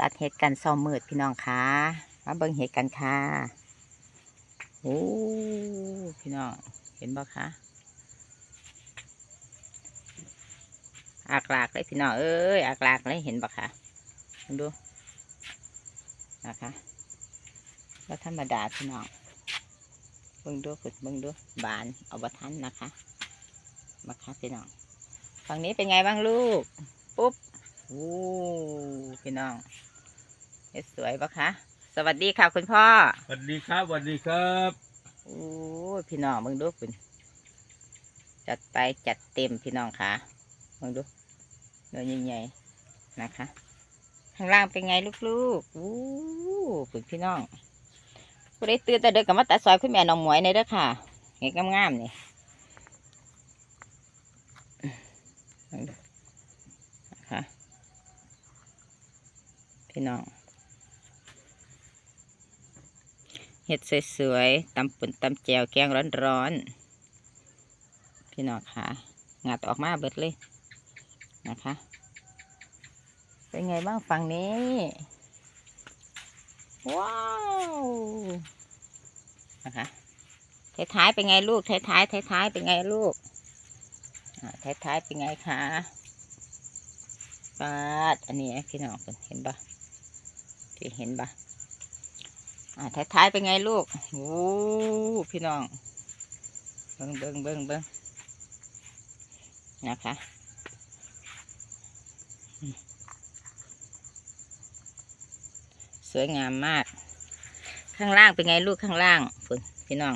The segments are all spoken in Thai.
ตัดเห็ดกันเศร้ามืดพี่น้องคะมาเบิ่งเห็ดกันค่ะโอ้พี่น้องเห็นบ่คะอากลากเลยพี่น้องเอ้ยอากลากเลยเห็นบ่คะดูนะคะว่าธรรมดาพี่น้องเบิ่งดูฝึกเบิ่งดูบานเอาบะทันนะคะมาค่ะพี่น้องฝั่งนี้เป็นไงบ้างลูกปุ๊บโอ้พี่น้อง เฮ็ดสวยปะคะ สวัสดีค่ะคุณพ่อ สวัสดีครับสวัสดีครับโอ้พี่น้องมึงดูคุณจัดไปจัดเต็มพี่น้องค่ะมึงดูเนื้อใหญ่ๆนะคะ ข้างล่างเป็นไงลูกๆโอ้คุณพี่น้องผู้ใดตื่นแต่เด็กกับมาตัดซอยคุณแม่น้องหมวยในเด้อค่ะเห็นงามๆนี่มึงดูนะคะพี่น้อง เห็ดสวยๆตำปุ่นตำแจวแกงร้อนๆ พี่น้องค่ะงัดออกมาเบิดเลยนะคะ เป็นไงบ้างฝั่งนี้ ว้าว นะคะท้ายๆเป็นไงลูกท้ายๆท้ายๆเป็นไงลูกอ่าท้ายๆเป็นไงคะปาดอันนี้พี่น้องเห็นปะพี่เห็นปะ ท้ายๆเป็นไงลูกโอ้พี่น้อง เบิ้งเบิ้งเบิ้งเบิ้งนะคะสวยงามมาก ข้างล่างเป็นไงลูกข้างล่างฝุ่นพี่น้อง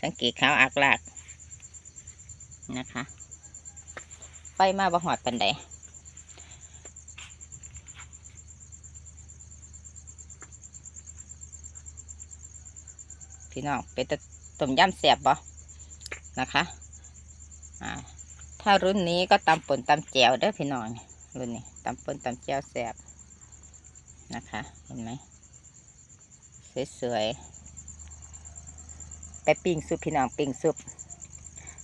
สังเกตขาวอักลากนะคะไฟมาบ่หอดปันใด พี่น้องเป็นต้มยำแสบบ่นะคะอ่าถ้ารุ่นนี้ก็ตำป่นตำแจวเด้อพี่น้องรุ่นนี้ตำป่นตำแจวแสบนะคะ เห็นไหมสวยๆไปปิ้งซุปพี่น้องปิ้งซุป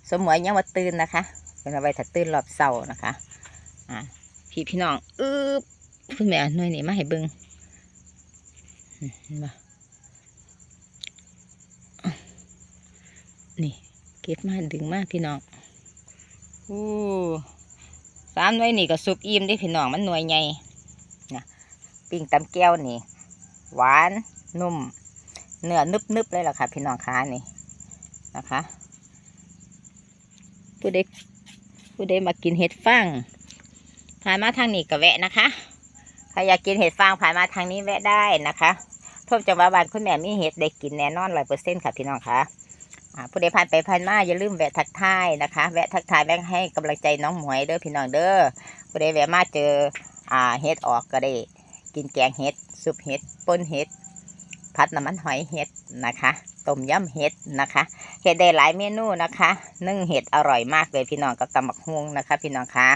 สมมวยยังว่าตื่นนะคะเป็นเอาไว้ถ้าตื่นรอบเสาร์นะคะอ่าพี่พี่น้องอึบคุณแม่หน่วยนี้มาให้เบิ่งมเนี่ เก็บมาดึงมาพี่น้องอู้สามหน่วยนี่ก็สุกอิ่มได้พี่น้องมันหน่วยใหญ่นะปิ้งตำแก้วนี่ หวานนุ่ม เนื้อนึบๆเลยล่ะค่ะ พี่น้องค้านี่นะคะผู้ใดผู้ใดมากินเห็ดฟางผ่านมาทางนี้ก็แวะนะคะใครอยากกินเห็ดฟางผ่านมาทางนี้แวะได้นะคะทบจังหวัดบ้านคุณแม่มีเห็ดได้กินแน่นอนร้อยเปอร์เซ็นต์ค่ะพี่น้องค่ะอ่า ผู้ใดผ่านไปผ่านมาอย่าลืมแวะทักทายนะคะ แวะทักทายแวะให้กำลังใจน้องหมวยเด้อพี่น้องเด้อผู้ใดแวะมาเจออ่าเฮ็ดออกก็ได้ กินแกงเฮ็ดซุปเฮ็ดป่นเฮ็ดผัดน้ำมันหอยเฮ็ดนะคะต้มยำเฮ็ดนะคะเฮ็ดได้หลายเมนูนะคะนึ่งเห็ดอร่อยมากเลยพี่น้องกับตำบักฮวงนะคะ พี่น้องคะ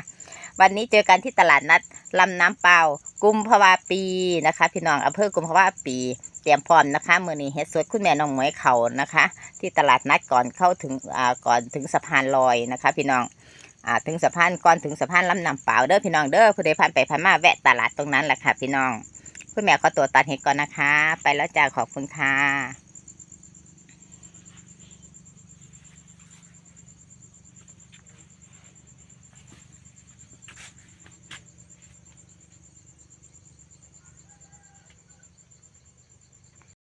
วันนี้เจอกันที่ตลาดนัดลำน้ำเปล่ากุมภาวาปีนะคะ พี่น้องอำเภอกุมภาวาปี เตรียมพร้อมนะคะมือนี้เฮ็ดสดคุณแม่น้องหมวยเขานะคะ ที่ตลาดนัดก่อนเข้าถึงอ่าก่อนถึงสะพานลอยนะคะ พี่น้องอ่าถึงสะพานก่อนถึงสะพานลำน้ำเปล่าเด้อพี่น้องเด้อผู้ใดผ่านไปผ่านมาแวะตลาดตรงนั้นแหละค่ะ พี่น้อง คุณแม่ขอตัวตัดเห็ดก่อนนะคะ ไปแล้วจ้าขอบคุณค่ะ